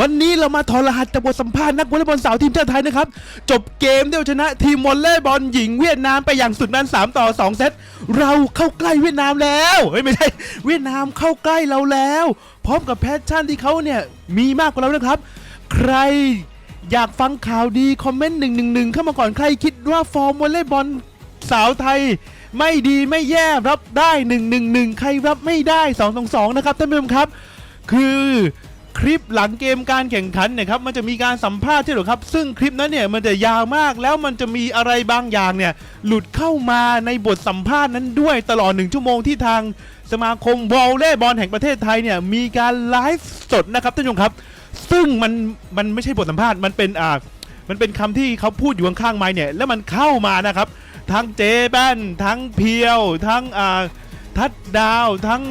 วันนี้เรามาถอดรหัสจากบทสัมภาษณ์นักวอลเลย์บอลสาวทีมชาติไทยนะครับ จบเกมเดียวชนะทีมวอลเลย์บอลหญิงเวียดนามไปอย่างสุดมัน3ต่อ 2 เซต เราเข้าใกล้เวียดนามแล้วเฮ้ยไม่ใช่ เวียดนามเข้าใกล้เราแล้ว พร้อมกับแพชชั่นที่เขาเนี่ยมีมากกว่าเรานะครับ ใครอยากฟังข่าวดีคอมเมนต์หนึ่งหนึ่งหนึ่งเข้ามาก่อนใครคิดว่าฟอร์มวอลเลย์บอลสาวไทย ไม่ดีไม่แย่รับได้1นึใครรับไม่ได้2 2 2นะครับท่านผู้ชมครับ คือ คลิปหลังเกมการแข่งขันเนี่ยครับมันจะมีการสัมภาษณ์ใช่หรอครับ ซึ่งคลิปนั้นเนี่ยมันจะยาวมากแล้วมันจะมีอะไรบางอย่างเนี่ยหลุดเข้ามาในบทสัมภาษณ์นั้นด้วยตลอดหนึ่งชั่วโมงที่ทางสมาคมวอลเลย์บอลแห่งประเทศไทยเนี่ยมีการไลฟ์สดนะครับท่านผู้ชมครับ ซึ่งมันมันไม่ใช่บทสัมภาษณ์มันเป็นอ่ามันเป็นคำที่เขาพูดอยู่ข้างๆไมค์เนี่ยแล้วมันเข้ามานะครับ ทั้งเจแบนทั้งเพียว ทั้งอ่าทัดดาวทั้ง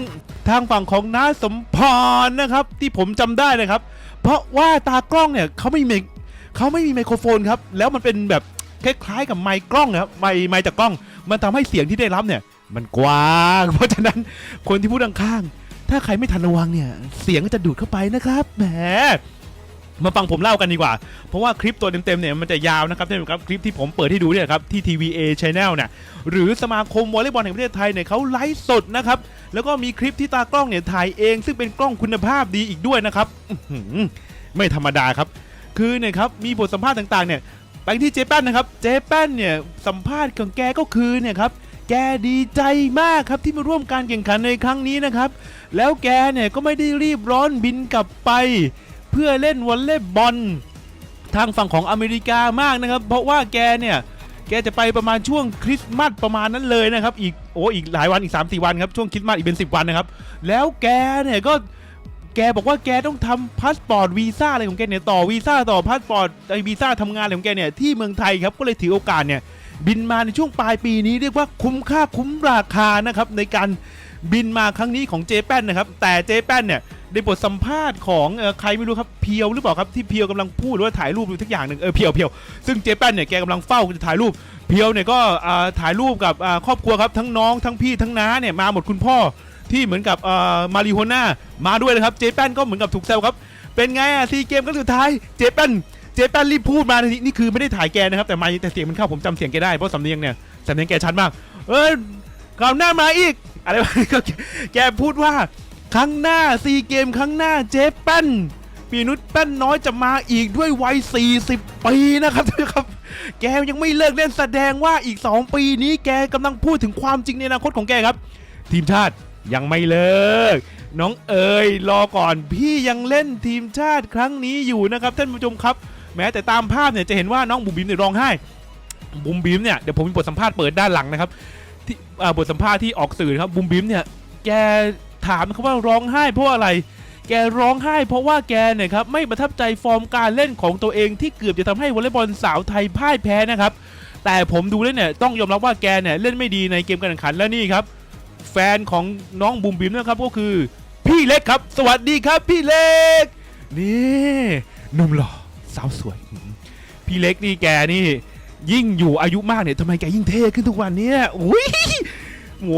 ทางฝั่งของน้าสมพรนะครับ ที่ผมจำได้นะครับ เพราะว่าตากล้องเนี่ยเขาไม่มีเขาไม่มีไมโครโฟนครับ แล้วมันเป็นแบบคล้ายๆกับไมค์กล้องนะครับไมค์ไมค์จากกล้อง มันทำให้เสียงที่ได้รับเนี่ย มันกว้าง เพราะฉะนั้นคนที่พูดข้างๆถ้าใครไม่ทันระวังเนี่ย เสียงก็จะดูดเข้าไปนะครับแหม มาฟังผมเล่ากันดีกว่า เพราะว่าคลิปตัวเต็มๆเนี่ยมันจะยาวนะครับท่านผู้ชมครับคลิปที่ผมเปิดให้ดูเนี่ยครับที่ TVA Channel เนี่ยหรือสมาคมวอลเลย์บอลแห่งประเทศไทยเนี่ยเขาไลฟ์สดนะครับแล้วก็มีคลิปที่ตากล้องเนี่ยถ่ายเอง ซึ่งเป็นกล้องคุณภาพดีอีกด้วยนะครับไม่ธรรมดาครับ คือเนี่ยครับมีบทสัมภาษณ์ต่างๆเนี่ยไปที่เจแปนนะครับเจแปนเนี่ยสัมภาษณ์ของแกก็คือเนี่ยครับแกดีใจมากครับที่มาร่วมการแข่งขันในครั้งนี้นะครับ แล้วแกเนี่ยก็ไม่ได้รีบร้อนบินกลับไป พื่อเล่นวอลเลย์บอลทางฝั่งของอเมริกามากนะครับ เพราะว่าแกเนี่ยแกจะไปประมาณช่วงคริสต์มาสประมาณนั้นเลยนะครับ อีกโอ้อีกหลายวันอีก 3 4 วันครับช่วงคริสต์มาสอีกเป็น 10 วันนะครับ แล้วแกเนี่ยก็แกบอกว่าแกต้องทำพาสปอร์ตวีซ่าอะไรของแกเนี่ยต่อวีซ่าต่อพาสปอร์ตไอวีซ่าทำงานอะไรของแกเนี่ยที่เมืองไทยครับก็เลยถือโอกาสเนี่ยบินมาในช่วงปลายปีนี้เรียกว่าคุ้มค่าคุ้มราคานะครับในการบินมาครั้งนี้ของเจแปนนะครับแต่เจแปนเนี่ย ในบทสัมภาษณ์ของเออใครไม่รู้ครับเพียวหรือเปล่าครับที่เพียวกำลังพูดหรือว่าถ่ายรูปอยู่ทุกอย่างหนึ่งเออเพียวเพียวซึ่งเจแปนเนี่ยแกกำลังเฝ้าจะถ่ายรูปเพียวเนี่ยก็อ่าถ่ายรูปกับอ่าครอบครัวครับทั้งน้องทั้งพี่ทั้งน้าเนี่ยมาหมดคุณพ่อที่เหมือนกับอ่ามาริโฮน่ามาด้วยนะครับเจแปนก็เหมือนกับถูกแซวครับ เป็นไงอะซีเกมก็สุดท้ายเจแปนเจแปนรีบพูดมานี่นี่คือไม่ได้ถ่ายแกนะครับแต่มาแต่เสียงมันเข้าผมจำเสียงแกได้เพราะสำเนียงเนี่ยสำเนียงแกชัดมาก เออคราวหน้ามาอีกอะไรวะก็แกแกพูดว่า ครั้งหน้าซีเกมครั้งหน้าเจ๊แป้นปีนุชแป้นน้อยจะมาอีกด้วยวัย 40 ปีนะครับท่านผู้ชมครับ แกยังไม่เลิกเล่นแสดงว่าอีก 2 ปีนี้แกกำลังพูดถึงความจริงในอนาคตของแกครับ ทีมชาติยังไม่เลิก น้องเอ๋ยรอก่อนพี่ยังเล่นทีมชาติครั้งนี้อยู่นะครับท่านผู้ชมครับ แม้แต่ตามภาพเนี่ยจะเห็นว่าน้องบุ๋มบิมเนี่ยร้องไห้บุ๋มบิมเนี่ยเดี๋ยวผมมีบทสัมภาษณ์เปิดด้านหลังนะครับที่บทสัมภาษณ์ที่ออกสื่อครับบุ๋มบิมเนี่ยแก ถามเขาว่าร้องไห้เพราะอะไร แกร้องไห้เพราะว่าแกเนี่ยครับไม่ประทับใจฟอร์มการเล่นของตัวเองที่เกือบจะทำให้วอลเลย์บอลสาวไทยพ่ายแพ้นะครับ แต่ผมดูแล้วเนี่ยต้องยอมรับว่าแกเนี่ยเล่นไม่ดีในเกมการแข่งขันและนี่ครับ แฟนของน้องบุมบิมนะครับก็คือ พี่เล็กครับ สวัสดีครับพี่เล็ก นี่หนุ่มหล่อสาวสวย พี่เล็กนี่แกนี่ ยิ่งอยู่อายุมากเนี่ยทำไมแกยิ่งเท่ขึ้นทุกวันเนี่ยอุ้ยโห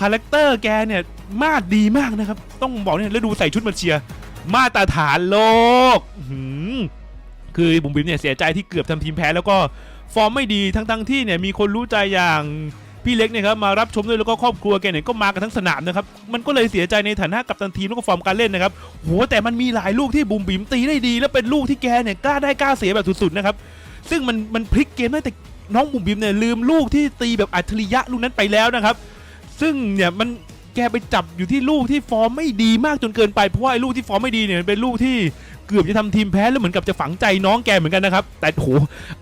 คาแรคเตอร์แกเนี่ย มาดดีมากนะครับ ต้องบอกเนี่ยแล้วดูใส่ชุดมาเชียร์มาตรฐานโลกคือบุ๋มบิมเนี่ยเสียใจที่เกือบทำทีมแพ้ แล้วก็ฟอร์มไม่ดีทั้งๆที่เนี่ยมีคนรู้ใจอย่างพี่เล็กเนี่ยครับมารับชมด้วยแล้วก็ครอบครัวแกเนี่ยก็มากันทั้งสนามนะครับมันก็เลยเสียใจในฐานะกัปตันทีมแล้วก็ฟอร์มการเล่นนะครับโหแต่มันมีหลายลูกที่บุ๋มบิมตีได้ดี แล้วเป็นลูกที่แกเนี่ยกล้าได้กล้าเสียแบบสุดๆนะครับซึ่งมันมันพลิกเกมได้แต่น้องบุ๋มบิมเนี่ยลืมลูกที่ตีแบบอัจฉริยะลูกนั้นไปแล้วนะครับ ซึ่งเนี่ยมัน แกไปจับอยู่ที่ลูกที่ฟอร์มไม่ดีมากจนเกินไปเพราะว่าไอ้ลูกที่ฟอร์มไม่ดีเนี่ยมันเป็นลูกที่เกือบจะทำทีมแพ้แล้วเหมือนกับจะฝังใจน้องแกเหมือนกันนะครับแต่โห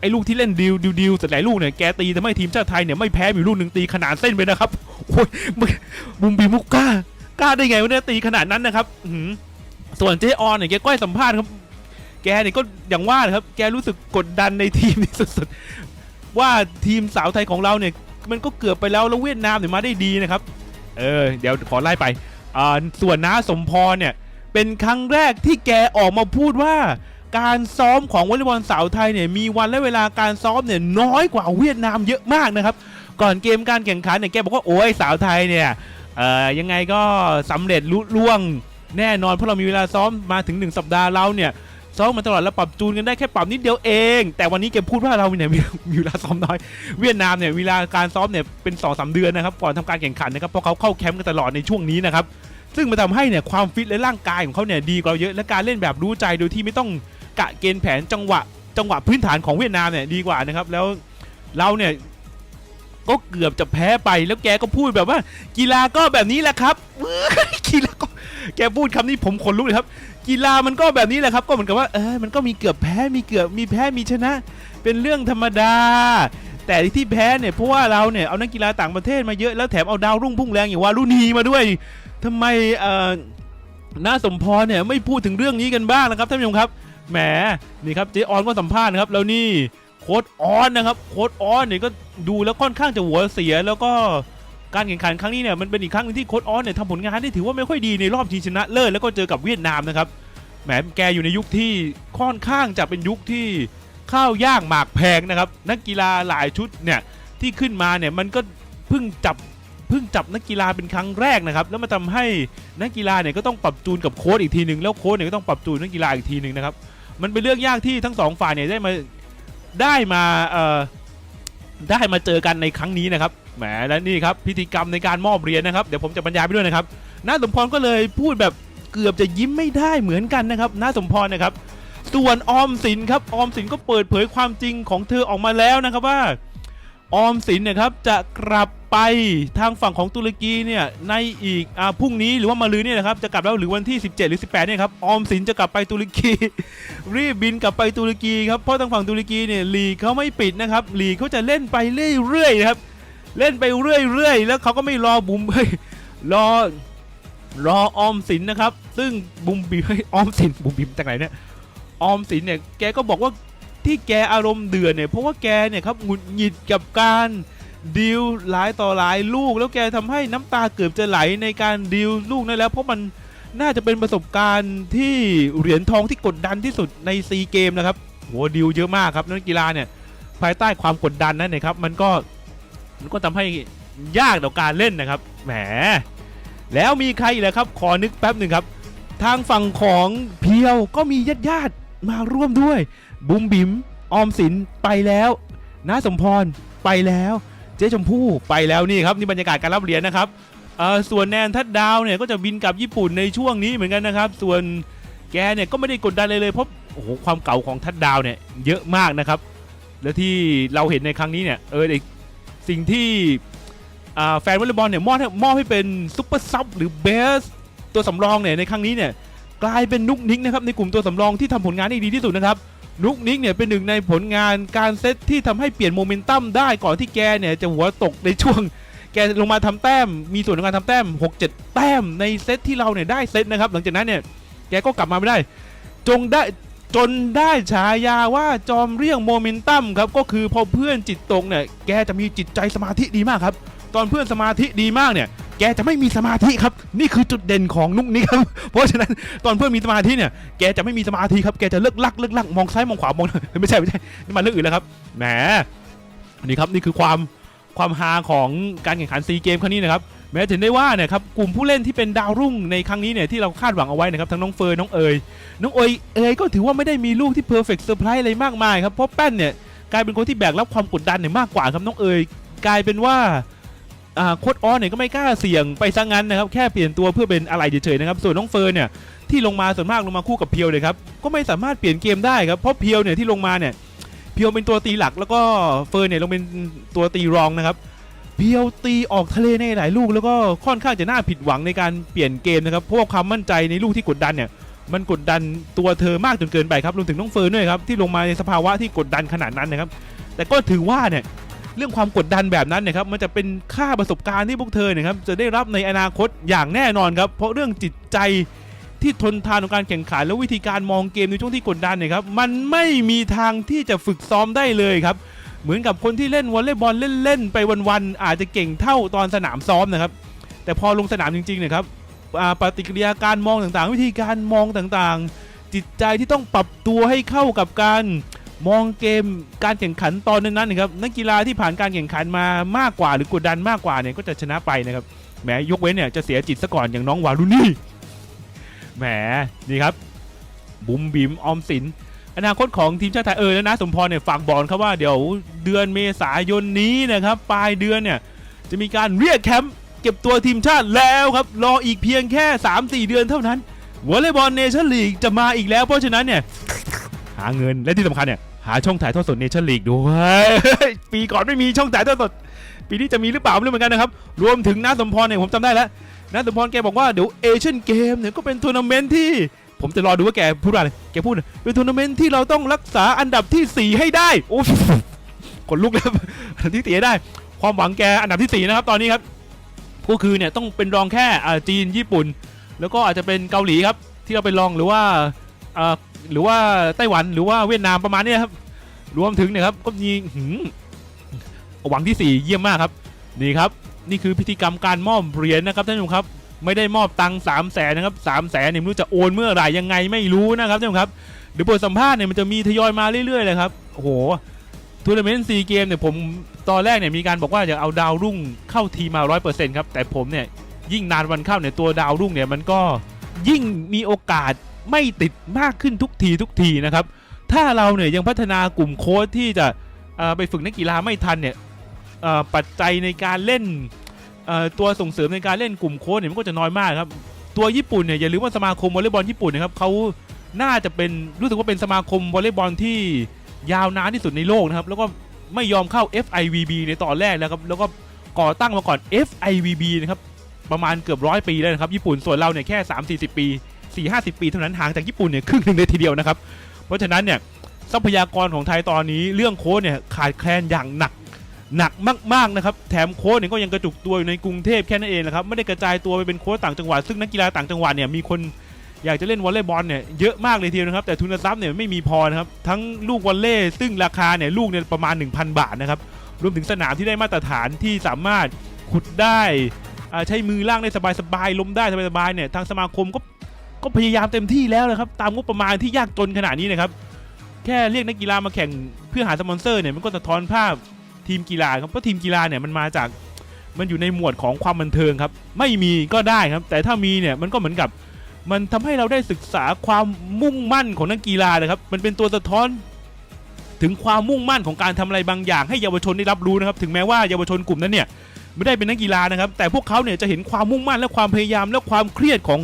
ไอ้ลูกที่เล่นดิวดิวดิวแต่หลายลูกเนี่ยแกตีทำให้ทีมชาติไทยเนี่ยไม่แพ้มีลูกหนึ่งตีขนาดเส้นไปนะครับโอ้ยมุมบิมมุกกล้ากล้าได้ไงวะเนี่ยตีขนาดนั้นนะครับส่วนเจออนเนี่ยแกก็ให้สัมภาษณ์ครับแกเนี่ยก็อย่างว่านะครับ แกรู้สึกกดดันในทีมนี่สุดๆว่าทีมสาวไทยของเราเนี่ย มันก็เกือบไปแล้วแล้วเวียดนามเนี่ยมาได้ดีนะครับ เออเดี๋ยวขอไล่ไปอ่าส่วนน้าสมพรเนี่ยเป็นครั้งแรกที่แกออกมาพูดว่า การซ้อมของวอลเลย์บอลสาวไทยเนี่ยมีวันและเวลาการซ้อมเนี่ยน้อยกว่าเวียดนามเยอะมากนะครับก่อนเกมการแข่งขันเนี่ยแกบอกว่าโอ้ยสาวไทยเนี่ยเอ่อยังไงก็สำเร็จลุล่วงแน่นอนเพราะเรามีเวลาซ้อมมาถึง 1 สัปดาห์เราเนี่ย ซ้อมมาตลอดแล้วปรับจูนกันได้แค่ปรับนิดเดียวเอง แต่วันนี้แกพูดว่าเราเนี่ยมีเวลาซ้อมน้อย เวียดนามเนี่ยเวลาการซ้อมเนี่ยเป็น2อสเดือนนะครับก่อนทำการแข่งขันนะครับเพราะเขาเข้าแคมป์กันตลอดในช่วงนี้นะครับซึ่งมันทำให้เนี่ยความฟิตและร่างกายของเขาเนี่ยดีกว่าเราเยอะและการเล่นแบบรู้ใจโดยที่ไม่ต้องกะเกณฑ์แผนจังหวะ จังหวะพื้นฐานของเวียดนามเนี่ยดีกว่านะครับแล้วเราเนี่ยก็เกือบจะแพ้ไปแล้วแกก็พูดแบบว่า กีฬาก็แบบนี้แหละครับกีฬาก็แกพูดคำนี้ผมขนลุกเลยครับ กีฬามันก็แบบนี้แหละครับ ก็เหมือนกับว่าเออมันก็มีเกือบแพ้มีเกือบมีแพ้มีชนะ เป็นเรื่องธรรมดา แต่ที่แพ้เนี่ยเพราะว่าเราเนี่ยเอานักกีฬาต่างประเทศมาเยอะแล้วแถมเอาดาวรุ่งพุ่งแรงอย่างวารุณีมาด้วยทำไมเอ่อน้าสมพรเนี่ยไม่พูดถึงเรื่องนี้กันบ้างนะครับท่านผู้ชมครับแหมนี่ครับเจออนก็สัมภาษณ์นะครับแล้วนี่โค้ดออนนะครับโค้ดออนเนี่ยก็ดูแล้วค่อนข้างจะหัวเสียแล้วก็ การแข่งขันครั้งนี้เนี่ยมันเป็นอีกครั้งหนึงที่โค้ดออนเนี่ยทำผลงานได้ถือว่าไม่ค่อยดีในรอบชิงชนะเลิศแล้วก็เจอกับเวียดนามนะครับแหมแกอยู่ในยุคที่ค่อนข้างจะเป็นยุคที่ข้าวยากหมากแพงนะครับ นักกีฬาหลายชุดเนี่ยที่ขึ้นมาเนี่ยมันก็เพิ่งจับเพิ่งจับนักกีฬาเป็นครั้งแรกนะครับ แล้วมาทำให้นักกีฬาเนี่ยก็ต้องปรับจูนกับโค้ชอีกทีหนึ่งแล้วโค้ชเนี่ยก็ต้องปรับจูนนักกีฬาอีกทีหนึ่งนะครับมันเป็นเรื่องยากที่ทั้งสองฝ่ายเนี่ยได้มาได้มาเอ่อ ได้มาเจอกันในครั้งนี้นะครับแหมและนี่ครับพิธีกรรมในการมอบเหรียญนะครับเดี๋ยวผมจะบรรยายไปด้วยนะครับน้าสมพรก็เลยพูดแบบเกือบจะยิ้มไม่ได้เหมือนกันนะครับน้าสมพรนะครับ ส่วนออมสินครับออมสินก็เปิดเผยความจริงของเธอออกมาแล้วนะครับว่า ออมสินเนะครับจะกลับไปทางฝั่งของตุรกีเนี่ยในอีกอาพรุ่งนี้หรือว่ามาลืนเนี่ยนะครับจะกลับแล้วหรือวันที่ 17 หรือ 18เนี่ยครับออมสินจะกลับไปตุรกี รีบบินกลับไปตุรกีครับเพราะทางฝั่งตุรกีเนี่ยลีกเขาไม่ปิดนะครับลีกเขาจะเล่นไปเรื่อยๆนะครับเล่นไปเรื่อยๆ แล้วเขาก็ไม่รอบุมเฮ้ยรอรอออมสินนะครับ ซึ่งบุมบิมเฮ้ยออมสินบุมบิมจากไหนเนี่ยออมสินเนี่ยแกก็บอกว่า ที่แกอารมณ์เดือดเนี่ยเพราะว่าแกเนี่ยครับหงุดหงิดกับการดีลหลายต่อหลายลูก แล้วแกทำให้น้ำตาเกือบจะไหลในการดีลลูกนั่นแล้ว เพราะมันน่าจะเป็นประสบการณ์ที่เหรียญทองที่กดดันที่สุดในซีเกมนะครับโหดีลเยอะมากครับนักกีฬาเนี่ยภายใต้ความกดดันนั่นนะครับ มันก็มันก็ทำให้ยากต่อการเล่นนะครับแหมแล้วมีใครอีกเหรอครับ ขอนึกแป๊บหนึ่งครับ ทางฝั่งของเพียวก็มีญาติญาติมาร่วมด้วย บุ้มบิ๋มออมสินไปแล้วน้าสมพรไปแล้ว เจ๊ชมพู่ไปแล้วนี่ครับนี่บรรยากาศการรับเหรียญนะครับส่วนแนนทัดดาวเนี่ยก็จะบินกลับญี่ปุ่นในช่วงนี้เหมือนกันนะครับ ส่วนแกเนี่ยก็ไม่ได้กดดันเลยเลยเพราะโอ้โหความเก่าของทัดดาวเนี่ยเยอะมากนะครับ แล้วที่เราเห็นในครั้งนี้เนี่ยเออสิ่งที่แฟนวอลเลย์บอลเนี่ยมอบมอบให้เป็นซุปเปอร์ซับหรือเบสตัวสำรองเนี่ยในครั้งนี้เนี่ยกลายเป็นนุกนิกนะครับในกลุ่มตัวสำรองที่ทำผลงานได้ดีที่สุดนะครับ นุกนิกเนี่ยเป็นหนึ่งในผลงานการเซตที่ทำให้เปลี่ยนโมเมนตัมได้ก่อนที่แกเนี่ยจะหัวตกในช่วง แกลงมาทำแต้ม มีส่วนในการทำแต้ม 6-7 แต้มในเซตที่เราเนี่ยได้เซตนะครับ หลังจากนั้นเนี่ยแกก็กลับมาไม่ได้ จงได้จนได้ฉายาว่าจอมเรียงโมเมนตัมครับก็คือพอเพื่อนจิตตกเนี่ยแกจะมีจิตใจสมาธิดีมากครับ ตอนเพื่อนสมาธิดีมากเนี่ย แกจะไม่มีสมาธิครับ นี่คือจุดเด่นของนุกนี้ครับ เพราะฉะนั้นตอนเพื่อนมีสมาธิเนี่ย แกจะไม่มีสมาธิครับ แกจะเลิกลักเลิกลักมองซ้ายมองขวามองไม่ใช่ไม่ใช่นี่มันเรื่องอื่นแล้วครับ แหม นี่ครับนี่คือความความฮาของการแข่งขันซีเกมครั้งนี้นะครับ แม้จะเห็นได้ว่าเนี่ยครับกลุ่มผู้เล่นที่เป็นดาวรุ่งในครั้งนี้เนี่ยที่เราคาดหวังเอาไว้นะครับทั้งน้องเฟิร์น้องเอยน้องเอยเอยก็ถือว่าไม่ได้มีลูกที่เพอร์เฟกต์เซอร์ไพรส์อะไรมากมายครับเพราะแป้นเนี่ยกลายเป็นคนที่แบกรับความกดดันเนี่ยมากกว่าครับน้องเอยกลายเป็นว่า โค้ดออนเนี่ยก็ไม่กล้าเสี่ยงไปซะงั้นนะครับ แค่เปลี่ยนตัวเพื่อเป็นอะไรเฉยๆนะครับ ส่วนน้องเฟิร์นเนี่ยที่ลงมาส่วนมากลงมาคู่กับเพียวเลยครับ ก็ไม่สามารถเปลี่ยนเกมได้ครับ เพราะเพียวเนี่ยที่ลงมาเนี่ย เพียวเป็นตัวตีหลักแล้วก็เฟิร์นเนี่ยลงเป็นตัวตีรองนะครับ เพียวตีออกทะเลในหลายลูก แล้วก็ค่อนข้างจะน่าผิดหวังในการเปลี่ยนเกมนะครับ เพราะว่าความมั่นใจในลูกที่กดดันเนี่ย มันกดดันตัวเธอมากจนเกินไปครับ รวมถึงน้องเฟิร์นด้วยครับที่ลงมาในสภาวะที่กดดันขนาดนั้นนะครับ แต่ก็ถือว่าเนี่ย เรื่องความกดดันแบบนั้นเนะครับมันจะเป็นค่าประสบการณ์ที่พวกเธอเนะครับจะได้รับในอนาคตอย่างแน่นอนครับ เพราะเรื่องจิตใจที่ทนทานของการแข่งขันและวิธีการมองเกมในช่วงที่กดดันเนี่ยครับมันไม่มีทางที่จะฝึกซ้อมได้เลยครับเหมือนกับคนที่เล่นวอลเลย์บอลเล่นๆไปวันๆอาจจะเก่งเท่าตอนสนามซ้อมนะครับ แต่พอลงสนามจริงๆนะครับปฏิกิริยาการมองต่างๆ วิธีการมองต่างๆ จิตใจที่ต้องปรับตัวให้เข้ากับการ มองเกมการแข่งขันตอนนั้นนะครับนักกีฬาที่ผ่านการแข่งขันมามากกว่าหรือกดดันมากกว่าเนี่ยก็จะชนะไปนะครับแหมยกเว้นเนี่ยจะเสียจิตซะก่อนอย่างน้องวารุนี่แหมนี่ครับ บุ๋มบิมออมสินอนาคตของทีมชาติไทยเออแล้วนะสมพรเนี่ยฝากบอกครับว่าเดี๋ยวเดือนเมษายนนี้นะครับปลายเดือนเนี่ยจะมีการเรียกแคมป์เก็บตัวทีมชาติแล้วครับรออีกเพียงแค่ 3-4 เดือนเท่านั้นวอลเลย์บอลเนชั่นลีกจะมาอีกแล้วเพราะฉะนั้นเนี่ยหาเงินและที่สำคัญเนี่ย หาช่องถ่ายทอดสดเนชั่นลีกด้วยปีก่อนไม่มีช่องถ่ายทอดสด ปีนี้จะมีหรือเปล่าไม่รู้เหมือนกันนะครับ รวมถึงน้าสมพรเนี่ยผมจำได้แล้วน้าสมพรแกบอกว่าเดี๋ยวเอเชียนเกมเนี่ยก็เป็นทัวร์นาเมนต์ที่ ผมจะรอดูว่าแกพูดว่าอะไรแกพูดเป็นทัวร์นาเมนต์ที่เราต้องรักษาอันดับทีสี่ 4 ให้ได้โอ้ขนลุกแล้วอันดับที่สี่ได้ ความหวังแกอันดับที่ 4 นะครับ ตอนนี้ครับก็คือเนี่ยต้องเป็นรองแค่จีนญี่ปุ่น แล้วก็อาจจะเป็นเกาหลีครับที่เราเป็นรองหรือว่า หรือว่าไต้หวันหรือว่าเวียดนามประมาณนี้ครับรวมถึงเนี่ยครับก็มีหืมหวังที่ 4 เยี่ยมมากครับ นี่ครับ นี่คือพิธีกรรมการมอบเหรียญนะครับท่านผู้ชมครับ ไม่ได้มอบตังค์สามแสนนะครับสามแสนเนี่ยไม่รู้จะโอนเมื่อไหร่ยังไงไม่รู้นะครับท่านผู้ชมครับเดี๋ยวบทสัมภาษณ์เนี่ยมันจะมีทยอยมาเรื่อยๆเลยครับโอ้โหทัวร์นาเมนต์ซีเกมเนี่ยผมตอนแรกเนี่ยมีการบอกว่าจะเอาดาวรุ่งเข้าทีมาร้อยเปอร์เซ็นต์ครับแต่ผมเนี่ยยิ่งนานวันเข้าเนี่ยตัวดาวรุ่งเนี่ยมันก็ยิ่งมีโอกาส ไม่ติดมากขึ้นทุกทีทุกทีนะครับ ถ้าเราเนี่ยยังพัฒนากลุ่มโค้ชที่จะไปฝึกนักกีฬาไม่ทันเนี่ยปัจจัยในการเล่นตัวส่งเสริมในการเล่นกลุ่มโค้ชเนี่ยมันก็จะน้อยมากครับ ตัวญี่ปุ่นเนี่ยอย่าลืมว่าสมาคมวอลเลย์บอลญี่ปุ่นนะครับเขาน่าจะเป็นรู้สึกว่าเป็นสมาคมวอลเลย์บอลที่ยาวนานที่สุดในโลกนะครับ แล้วก็ไม่ยอมเข้า FIVB ในตอนแรกแล้วครับแล้วก็ก่อตั้งมาก่อน FIVB นะครับประมาณเกือบร้อยปีแล้วนะครับญี่ปุ่นส่วนเราเนี่ยแค่ 3-40 ปี 4-50 ปีเท่านั้นห่างจากญี่ปุ่นเนี่ยครึ่งหนึ่งเลยทีเดียวนะครับ เพราะฉะนั้นเนี่ยทรัพยากรของไทยตอนนี้เรื่องโค้ชเนี่ยขาดแคลนอย่างหนักหนักมากๆนะครับแถมโค้ชเนี่ยก็ยังกระจุกตัวอยู่ในกรุงเทพแค่นั้นเองนะครับไม่ได้กระจายตัวไปเป็นโค้ชต่างจังหวัดซึ่งนักกีฬาต่างจังหวัดเนี่ยมีคนอยากจะเล่นวอลเลย์บอลเนี่ยเยอะมากเลยทีเดียวนะครับ แต่ทุนทรัพย์เนี่ยไม่มีพอนะครับทั้งลูกวอลเลย์ซึ่งราคาเนี่ยลูกเนี่ยประมาณ 1,000 บาทนะครับรวมถึงสนามที่ได้มาตรฐานที่สามารถขุดได้ใช้มือล่างได้สบายๆล้มได้สบายๆเนี่ยทางสมาคมก็ ก็พยายามเต็มที่แล้วนะครับตามงบประมาณที่ยากจนขนาดนี้นะครับแค่เรียกนักกีฬามาแข่งเพื่อหาสปอนเซอร์เนี่ยมันก็สะท้อนภาพทีมกีฬาครับเพราะทีมกีฬาเนี่ยมันมาจากมันอยู่ในหมวดของความบันเทิงครับ ไม่มีก็ได้ครับ แต่ถ้ามีเนี่ยมันก็เหมือนกับ มันทำให้เราได้ศึกษาความมุ่งมั่นของนักกีฬานะครับ มันเป็นตัวสะท้อนถึงความมุ่งมั่นของการทำอะไรบางอย่าง ให้เยาวชนได้รับรู้นะครับ ถึงแม้ว่าเยาวชนกลุ่มนั้นเนี่ยไม่ได้เป็นนักกีฬานะครับ แต่พวกเขาเนี่ยจะเห็นความมุ่งมั่นและความพยายามและความเครียดของ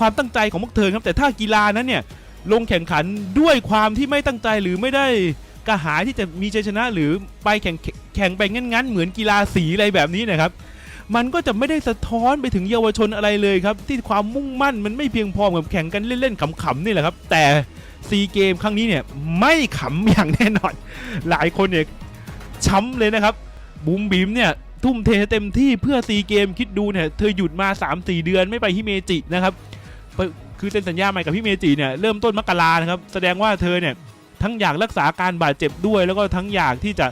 ความตั้งใจของพวกเธอครับแต่ถ้ากีฬานั้นเนี่ยลงแข่งขันด้วยความที่ไม่ตั้งใจหรือไม่ได้กระหายที่จะมีชัยชนะหรือไปแข่งแข่งไปงั้นๆเหมือนกีฬาสีอะไรแบบนี้นะครับ มันก็จะไม่ได้สะท้อนไปถึงเยาวชนอะไรเลยครับ ที่ความมุ่งมั่นมันไม่เพียงพอกับแข่งกันเล่นๆขำๆนี่แหละครับ แต่ซีเกมครั้งนี้เนี่ยไม่ขำอย่างแน่นอน หลายคนเนี่ยช้ำเลยนะครับบูมบีมเนี่ยทุ่มเทเต็มที่เพื่อซีเกมคิดดูเนี่ยเธอหยุดมา 3-4 เดือนไม่ไปฮิเมจินะครับ คือเซ็นสัญญาใหม่กับพี่เมจิเนี่ยเริ่มต้นมกรานะครับแสดงว่าเธอเนี่ยทั้งอยากรักษาการบาดเจ็บด้วย แล้วก็ทั้งอยากที่จะ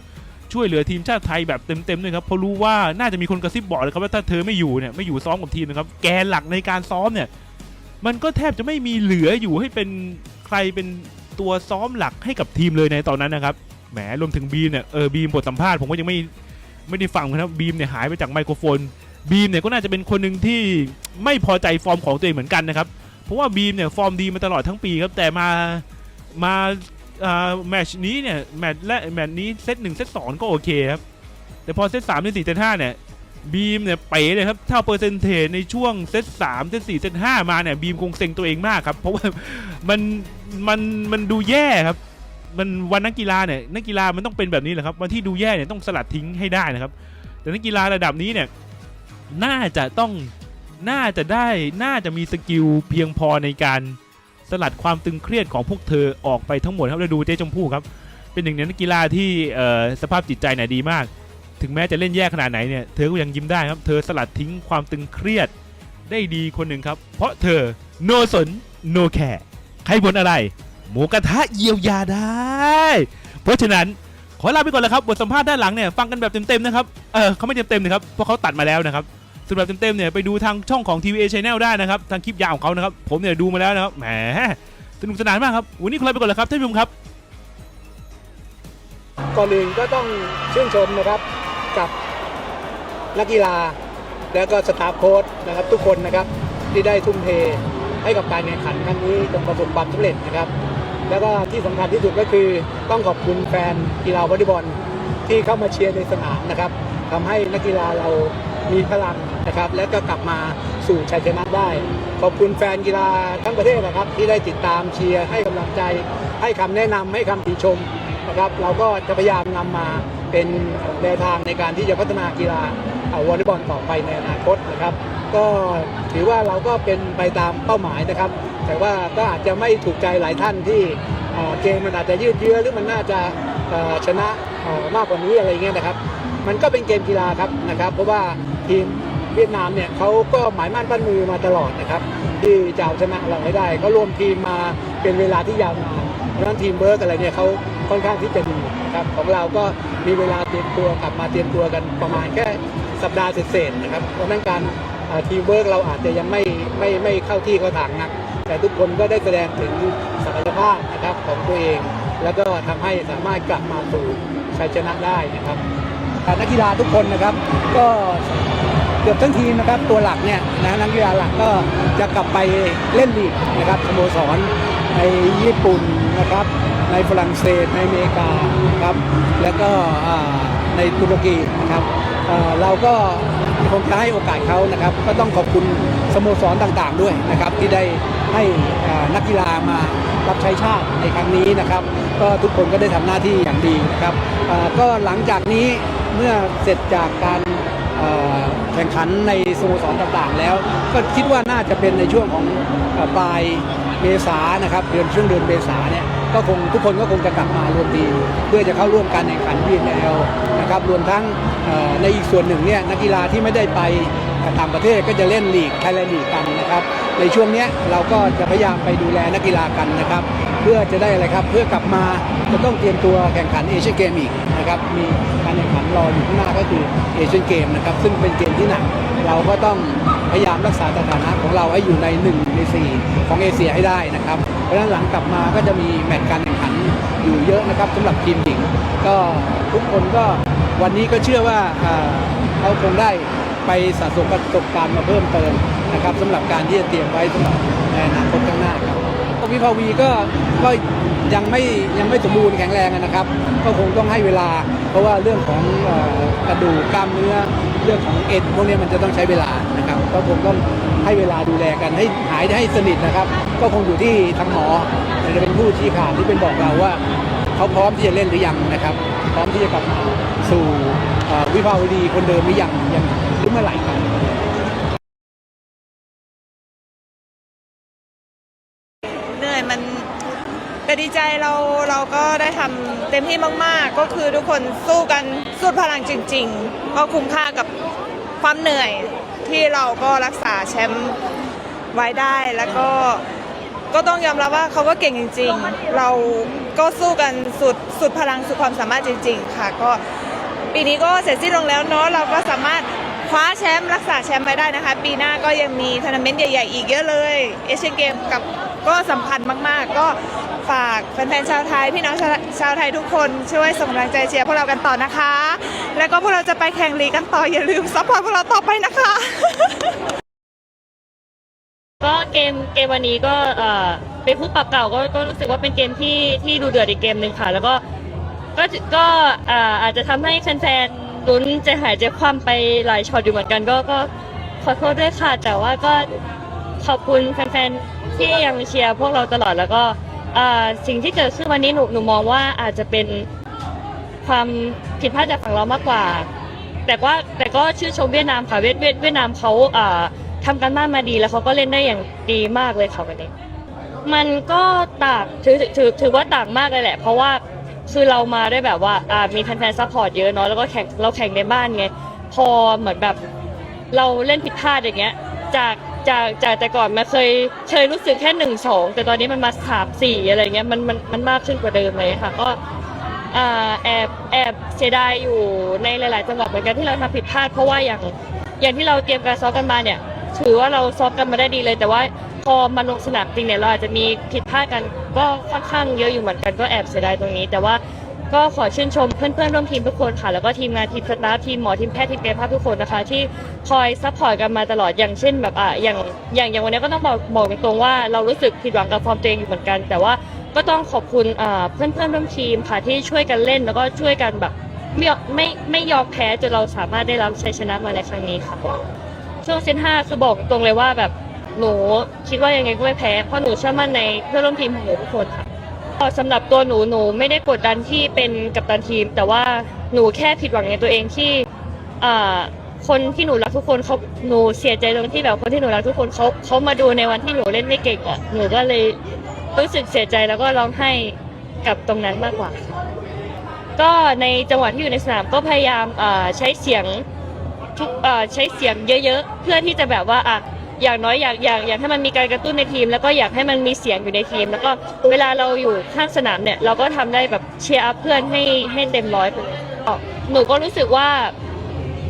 ช่วยเหลือทีมชาติไทยแบบเต็มๆด้วยครับเพราะรู้ว่าน่าจะมีคนกระซิบบอกเลยครับว่าถ้าเธอไม่อยู่เนี่ยไม่อยู่ซ้อมกับทีมนะครับแกนหลักในการซ้อมเนี่ยมันก็แทบจะไม่มีเหลืออยู่ให้เป็นใครเป็นตัวซ้อมหลักให้กับทีมเลยในตอนนั้นนะครับแหมรวมถึงบีมเนี่ยเออบีมบทสัมภาษณ์ผมก็ยังไม่ไม่ได้ฟังนะครับบีมเนี่ยหายไปจากไมโครโฟน บีมเนี่ยก็น่าจะเป็นคนหนึ่งที่ไม่พอใจฟอร์มของตัวเองเหมือนกันนะครับ เพราะว่าบีมเนี่ยฟอร์มดีมาตลอดทั้งปีครับ แต่มามาแมชนี้เนี่ยแมตช์และแมตช์นี้เซตหนึ่งเซตสองก็โอเคครับ แต่พอเซตสามเซตสี่เซตห้าเนี่ยบีมเนี่ยเป๋เลยครับเท่าเปอร์เซนเทจในช่วงเซตสามเซตสี่เซตห้ามาเนี่ยบีมคงเซ็งตัวเองมากครับ เพราะว่ามันมันมันดูแย่ครับ มันวันนักกีฬาเนี่ยนักกีฬามันต้องเป็นแบบนี้แหละครับ วันที่ดูแย่เนี่ยต้องสลัดทิ้งให้ได้นะครับ แต่นักกีฬาระดับนี้เนี่ย น่าจะต้องน่าจะได้น่าจะมีสกิลเพียงพอในการสลัดความตึงเครียดของพวกเธอออกไปทั้งหมดครับแล้วดูเจ๊ชมพู่ครับ เป็นหนึ่งในนักกีฬาที่สภาพจิตใจเนี่ยดีมาก ถึงแม้จะเล่นแย่ขนาดไหนเนี่ยเธอก็ยังยิ้มได้ครับ เธอสลัดทิ้งความตึงเครียดได้ดีคนหนึ่งครับ เพราะเธอโนสนโนแคร์ใครบนอะไร หมูกระทะเยียวยาได้ เพราะฉะนั้น ขอลาไปก่อนแล้วครับบทสัมภาษณ์ด้านหลังเนี่ยฟังกันแบบเต็มๆนะครับเออเขาไม่เต็มๆนะครับเพราะเขาตัดมาแล้วนะครับสำหรับเต็มๆเนี่ยไปดูทางช่องของ TVA Channel ได้นะครับทางคลิปยาวของเขานะครับผมเนี่ยดูมาแล้วนะครับแหมสนุกสนานมากครับวันนี้ขอลาไปก่อนแล้วครับท่านผู้ชมครับก่อนอื่นก็ต้องชื่นชมนะครับกับนักกีฬา แล้วก็สตาฟโค้ชนะครับ ทุกคนนะครับที่ได้ทุ่มเทให้กับการแข่งขันครั้งนี้จงประสบความสำเร็จนะครับ แล้วก็ที่สำคัญที่สุดก็คือต้องขอบคุณแฟนกีฬาวอลเลย์บอลที่เข้ามาเชียร์ในสนามนะครับทำให้นักกีฬาเรามีพลังนะครับ แล้วก็กลับมาสู่ชัยชนะได้ ขอบคุณแฟนกีฬาทั้งประเทศนะครับ ที่ได้ติดตามเชียร์ให้กำลังใจ ให้คำแนะนำให้คำติชมนะครับ เราก็จะพยายามนำมาเป็นแนวทางในการที่จะพัฒนากีฬา วอลเลย์บอลต่อไปในอนาคตนะครับ ก็ถือว่าเราก็เป็นไปตามเป้าหมายนะครับ แต่ว่าก็อาจจะไม่ถูกใจหลายท่านที่เกมมันอาจจะยืดเยื้อหรือมันน่าจะชนะมากกว่านี้อะไรเงี้ยนะครับ มันก็เป็นเกมกีฬาครับนะครับ เพราะว่าทีมเวียดนามเนี่ยเขาก็หมายมั่นปั้นมือมาตลอดนะครับ ที่จะเอาชนะเราให้ได้เขารวมทีมมาเป็นเวลาที่ยาวนานเพราะฉะนั้นทีมเบิร์กอะไรเนี่ยเขาค่อนข้างที่จะดีนะครับของเราก็มีเวลาเตรียมตัวกลับมาเตรียมตัวกันประมาณแค่ สัปดาห์เศษๆนะครับเพราะนั้นการทีมเวิร์กเราอาจจะยังไม่ไม่ไม่เข้าที่เข้าทางนัก แต่ทุกคนก็ได้แสดงถึงศักยภาพนะครับของตัวเอง แล้วก็ทำให้สามารถกลับมาสู่ชัยชนะได้นะครับนักกีฬาทุกคนนะครับ ก็เกือบทั้งทีมนะครับตัวหลักเนี่ยนะนักกีฬาหลักก็จะกลับไปเล่นลีกนะครับสโมสรในญี่ปุ่นนะครับในฝรั่งเศสในอเมริกานะครับแล้วก็ในตุรกีนะครับ เราก็คงจะให้โอกาสเขานะครับ ก็ต้องขอบคุณสโมสรต่างๆ ด้วยนะครับ ที่ได้ให้นักกีฬามารับใช้ชาติในครั้งนี้นะครับ ก็ทุกคนก็ได้ทำหน้าที่อย่างดีนะครับก็หลังจากนี้เมื่อเสร็จจากการแข่งขันในสโมสรต่างๆ แล้ว ก็คิดว่าน่าจะเป็นในช่วงของปลายเมษานะครับ เดือนช่วงเดือนเมษาเนี่ย ก็คงทุกคนก็คงจะกลับมารวมทีมเพื่อจะเข้าร่วมการแข่งขัน VNL นะครับรวมทั้งในอีกส่วนหนึ่งเนี่ยนักกีฬาที่ไม่ได้ไปต่างประเทศก็จะเล่นลีกไทยแลนด์ลีกกันนะครับ ในช่วงนี้เราก็จะพยายามไปดูแลนักกีฬากันนะครับ เพื่อจะได้อะไรครับเพื่อกลับมาจะต้องเตรียมตัวแข่งขันเอเชียนเกมอีกนะครับมีการแข่งขันรออยู่ข้างหน้าก็คือเอเชียนเกมนะครับซึ่งเป็นเกมที่หนักเราก็ต้องพยายามรักษาสถานะของเราให้อยู่ใน 1 ใน 4 ของเอเชียให้ได้นะครับ เพราะฉะนั้นหลังกลับมาก็จะมีแมตช์การแข่งขันอยู่เยอะนะครับสำหรับทีมหญิง ก็ทุกคนก็วันนี้ก็เชื่อว่าเขาคงได้ไปสะสมประสบการณ์มาเพิ่มเติมนะครับสำหรับการที่จะเตรียมไว้สำหรับในอนาคตข้างหน้าครับวิภาวีก็ก็ยังไม่ยังไม่สมบูรณ์แข็งแรงนะครับ ก็คงต้องให้เวลา เพราะว่าเรื่องของกระดูกกล้ามเนื้อเรื่องของเอ็นพวกนี้มันจะต้องใช้เวลานะครับ ก็คงต้องให้เวลาดูแลกันให้หายให้สนิทนะครับ ก็คงอยู่ที่ทางหมอจะเป็นผู้ชี้ขาดที่เป็นบอกเราว่า เขาพร้อมที่จะเล่นหรือยังนะครับ พร้อมที่จะกลับมาสู่วิภาวดีคนเดิมหรือยังยังหรือเมื่อไหร่ครับเหนื่อยมันก็ดีใจเราเราก็ได้ทำเต็มที่มาก ๆ ก็คือทุกคนสู้กันสุดพลังจริง ๆ ก็คุ้มค่ากับความเหนื่อยที่เราก็รักษาแชมป์ไว้ได้แล้วก็ ก็ต้องยอมรับว่าเขาก็เก่งจริง ๆ เราก็สู้กันสุดสุดพลังสุดความสามารถจริง ๆ ค่ะ ก็ปีนี้ก็เสร็จสิ้นลงแล้วเนาะเราก็สามารถคว้าแชมป์รักษาแชมป์ไว้ได้นะคะ ปีหน้าก็ยังมีทัวร์นาเมนต์ใหญ่ ๆ อีกเยอะเลยเอเชียนเกมกับก็สำคัญมากๆ ก็ฝากแฟนๆชาวไทย พี่น้องชาวชาวไทยทุกคนช่วยส่งกำลังใจเชียร์พวกเรากันต่อนะคะ แล้วก็พวกเราจะไปแข่งลีกกันต่ออย่าลืมซัพพอร์ตพวกเราต่อไปนะคะ ก็เกมเกมวันนี้ก็เอ่อเป็นผู้ปรับเก่าก็ก็รู้สึกว่าเป็นเกมที่ที่ดูเดือดอีกเกมหนึ่งค่ะ แล้วก็ก็ก็อ่าอาจจะทำให้แฟนๆลุ้นใจหายใจคว่ำไปหลายช็อตอยู่เหมือนกัน ก็ก็ขอโทษด้วยค่ะ แต่ว่าก็ขอบคุณแฟนๆที่ยังเชียร์พวกเราตลอดแล้วก็อ่าสิ่งที่เกิดขึ้นวันนี้หนูหนูมองว่าอาจจะเป็นความผิดพลาดจากฝั่งเรามากกว่า แต่ว่าแต่ก็ชื่นชมเวียดนามค่ะเวียดเวียดเวียดนามเขาอ่า ทำการบ้านมาดีแล้วเขาก็เล่นได้อย่างดีมากเลยค่ะวันนี้ มันก็ต่างถือถือถือว่าต่างมากเลยแหละ เพราะว่าคือเรามาได้แบบว่าอ่ามีแฟนๆซัพพอร์ตเยอะเนาะแล้วก็แข่งเราแข่งในบ้านไง พอเหมือนแบบเราเล่นผิดพลาดอย่างเงี้ย จากจากจากแต่ก่อนมาเคยเคยรู้สึกแค่หนึ่งสองแต่ตอนนี้มันมาสามสี่อะไรเงี้ยมันมันมันมากขึ้นกว่าเดิมเลยค่ะ ก็อ่าแอบแอบเสียดายอยู่ในหลาย ๆ จังหวะเหมือนกันที่เราทำผิดพลาดเพราะว่าอย่างอย่างที่เราเตรียมการซ้อมกันมาเนี่ย ถือว่าเราซ้อมกันมาได้ดีเลย แต่ว่าพอมาลงสนามจริงเนี่ยเราอาจจะมีผิดพลาดกันก็ค่อนข้างเยอะอยู่เหมือนกันก็แอบเสียดายตรงนี้ แต่ว่าก็ขอชื่นชมเพื่อนๆร่วมทีมทุกคนค่ะ แล้วก็ทีมงานทีมสตาฟทีมหมอทีมแพทย์ทีมกายภาพทุกคนนะคะ ที่คอยซัพพอร์ตกันมาตลอดอย่างเช่นแบบอะอย่างอย่างอย่างวันนี้ก็ต้องบอกบอกตรงๆว่าเรารู้สึกผิดหวังกับฟอร์มตัวเองอยู่เหมือนกัน แต่ว่าก็ต้องขอบคุณอ่าเพื่อนๆร่วมทีมค่ะที่ช่วยกันเล่นแล้วก็ช่วยกันแบบไม่ไม่ไม่ยอมแพ้จนเราสามารถได้รับชัยชนะมาในครั้งนี้ค่ะ ช่วงเซตห้าคือบอกตรงเลยว่าแบบหนูคิดว่ายังไงก็ไม่แพ้ เพราะหนูเชื่อมั่นในเพื่อนร่วมทีมของหนูทุกคนค่ะก็สำหรับตัวหนูหนูไม่ได้กดดันที่เป็นกัปตันทีม แต่ว่าหนูแค่ผิดหวังในตัวเองที่คนที่หนูรักทุกคนเขาหนูเสียใจตรงที่แบบคนที่หนูรักทุกคนเขาเขามาดูในวันที่หนูเล่นไม่เก่งอะหนูก็เลยรู้สึกเสียใจแล้วก็ร้องไห้กับตรงนั้นมากกว่า ก็ในจังหวะที่อยู่ในสนามก็พยายามใช้เสียง ทุกใช้เสียงเยอะๆ เพื่อที่จะแบบว่าอะอย่างน้อยอยากอยากอยากให้มันมีการกระตุ้นในทีม แล้วก็อยากให้มันมีเสียงอยู่ในทีม แล้วก็เวลาเราอยู่ข้างสนามเนี่ยเราก็ทำได้แบบเชียร์อัพเพื่อนให้ให้เต็มร้อยเลยหนูก็รู้สึกว่า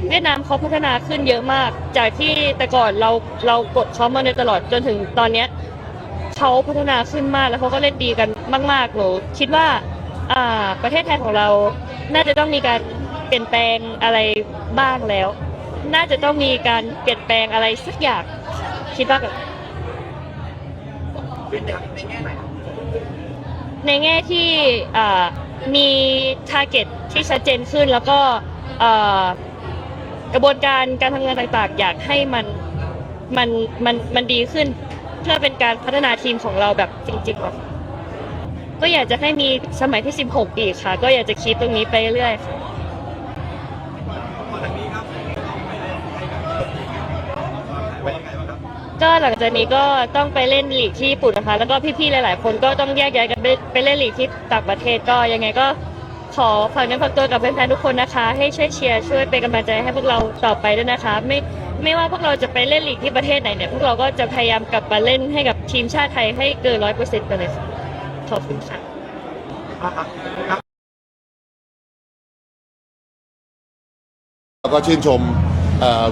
เวียดนามเขาพัฒนาขึ้นเยอะมาก จากที่แต่ก่อนเราเรากดเขามาโดยตลอดจนถึงตอนเนี้ยเขาพัฒนาขึ้นมากแล้วเขาก็เล่นดีกันมากๆหนูคิดว่าอ่าประเทศไทยของเราน่าจะต้องมีการเปลี่ยนแปลงอะไรบ้างแล้ว น่าจะต้องมีการเปลี่ยนแปลงอะไรสักอย่างคิดว่าแบบในแง่ที่มีทาร์เก็ตที่ชัดเจนขึ้นแล้วก็กระบวนการการทำงานต่างๆ อยากให้มันมันมันมันดีขึ้น เพื่อเป็นการพัฒนาทีมของเราแบบจริงๆแบบก็อยากจะให้มีสมัยที่ 16 อีกค่ะ ก็อยากจะคิดตรงนี้ไปเรื่อยค่ะ ก็หลังจากนี้ก็ต้องไปเล่นลีกที่ญี่ปุ่นนะคะ แล้วก็พี่ๆ หลายๆ คนก็ต้องแยกย้ายกันไปไปเล่นลีกที่ต่างประเทศก็ยังไงก็ขอฝากเนื้อฝากตัวกับแฟนๆ ทุกคนนะคะ ให้ช่วยเชียร์ช่วยเป็นกำลังใจให้พวกเราต่อไปด้วยนะคะ ไม่ไม่ว่าพวกเราจะไปเล่นลีกที่ประเทศไหนเนี่ยพวกเราก็จะพยายามกลับมาเล่นให้กับทีมชาติไทยให้เกินร้อยเปอร์เซ็นต์ไปเลยค่ะขอบคุณค่ะ แล้วก็ชื่นชม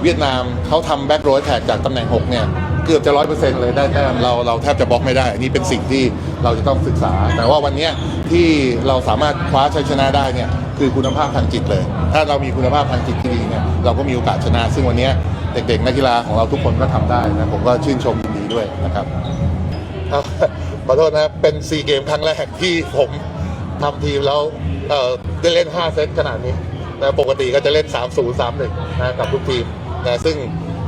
เวียดนามเขาทำแบ็กโร t แท็กจากตำแหน่ง 6 เนี่ยเกือบจะร้อยเปอร์เซ็นต์เลยได้แต้มเราเราแทบจะบล็อกไม่ได้อันนี้เป็นสิ่งที่เราจะต้องศึกษา แต่ว่าวันนี้ที่เราสามารถคว้าชัยชนะได้เนี่ยคือคุณภาพทางจิตเลย ถ้าเรามีคุณภาพทางจิตที่ดีเนี่ยเราก็มีโอกาสชนะ ซึ่งวันนี้เด็กๆนักกีฬาของเราทุกคนก็ทำได้นะผมก็ชื่นชมยินดีด้วยนะครับขอโทษนะเป็นซีเกมครั้งแรกที่ผมทำทีมแล้วเออได้เล่น 5 เซตขนาดนี้ นะปกติก็จะเล่น 3 0 3 1นะกับทุกทีมนะซึ่ง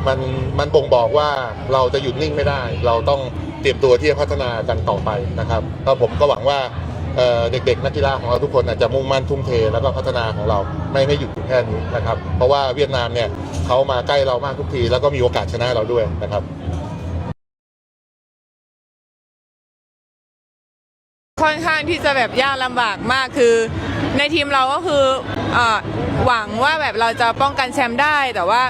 มันมันบ่งบอกว่าเราจะหยุดนิ่งไม่ได้ เราต้องเตรียมตัวที่จะพัฒนากันต่อไปนะครับก็ผมก็หวังว่าเด็กๆ นักกีฬาของเราทุกคนจะมุ่งมั่นทุ่มเทแล้วก็พัฒนาของเราไม่ไม่หยุดแค่นี้นะครับ เพราะว่าเวียดนามเนี่ยเขามาใกล้เรามากทุกที แล้วก็มีโอกาสชนะเราด้วยนะครับค่อนข้างที่จะแบบยากลำบากมากคือ ในทีมเราก็คืออหวังว่าแบบเราจะป้องกันแชมป์ได้แต่ว่า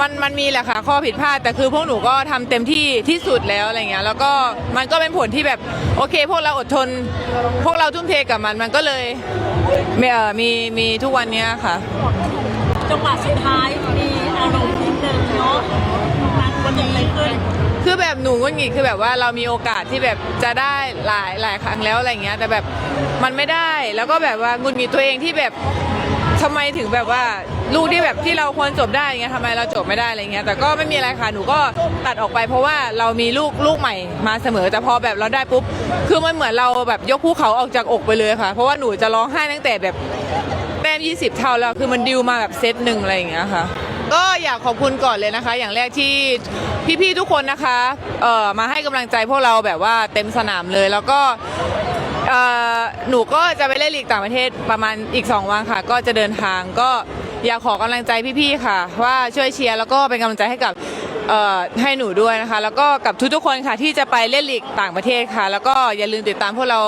มันมันมีแหละค่ะข้อผิดพลาดแต่คือพวกหนูก็ทำเต็มที่ที่สุดแล้วอะไรเงี้ยแล้วก็มันก็เป็นผลที่แบบโอเค พวกเราอดทน พวกเราทุ่มเทกับมันมันก็เลยมีเออมีมีทุกวันเนี้ยค่ะ จังหวะสุดท้ายมีอารมณ์นิดนึงเนาะมันมันยังไงขึ้น คือแบบหนูก็หงิดคือแบบว่าเรามีโอกาสที่แบบจะได้หลายหลายครั้งแล้วอะไรเงี้ย แต่แบบมันไม่ได้แล้วก็แบบว่าหงุดหงิดตัวเองที่แบบทำไมถึงแบบว่าลูกที่แบบที่เราควรจบได้เงี้ยทำไมเราจบไม่ได้อะไรเงี้ยแต่ก็ไม่มีอะไรค่ะหนูก็ตัดออกไปเพราะว่าเรามีลูกลูกใหม่มาเสมอแต่พอแบบเราได้ปุ๊บคือมันเหมือนเราแบบยกภูเขาออกจากอกไปเลยค่ะ เพราะว่าหนูจะร้องไห้ตั้งแต่แบบแต้ม20 เท่าแล้วคือมันดิวมาแบบเซตหนึ่งอะไรอย่างเงี้ยค่ะ ก็อยากขอบคุณก่อนเลยนะคะ อย่างแรกที่พี่ๆทุกคนนะคะเอ่อมาให้กำลังใจพวกเราแบบว่าเต็มสนามเลย แล้วก็เอ่อหนูก็จะไปเล่นลีกต่างประเทศประมาณอีก 2 วันค่ะ ก็จะเดินทางก็อยากขอกำลังใจพี่ๆค่ะ ว่าช่วยเชียร์แล้วก็เป็นกำลังใจให้กับเอ่อให้หนูด้วยนะคะ แล้วก็กับทุกๆคนค่ะที่จะไปเล่นลีกต่างประเทศค่ะ แล้วก็อย่าลืมติดตามพวกเรา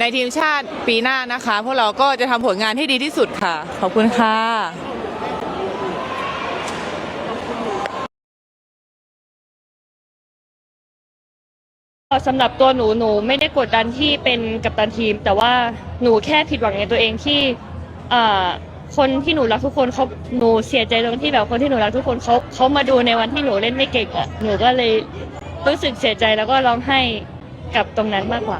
ในทีมชาติปีหน้านะคะ พวกเราก็จะทำผลงานให้ดีที่สุดค่ะ ขอบคุณค่ะ สำหรับตัวหนูหนูไม่ได้กดดันที่เป็นกัปตันทีม แต่ว่าหนูแค่ผิดหวังในตัวเองที่อ่าคนที่หนูรักทุกคนเขาหนูเสียใจตรงที่แบบคนที่หนูรักทุกคนเขาเขามาดูในวันที่หนูเล่นไม่เก่งอะหนูก็เลยรู้สึกเสียใจแล้วก็ร้องไห้กับตรงนั้นมากกว่า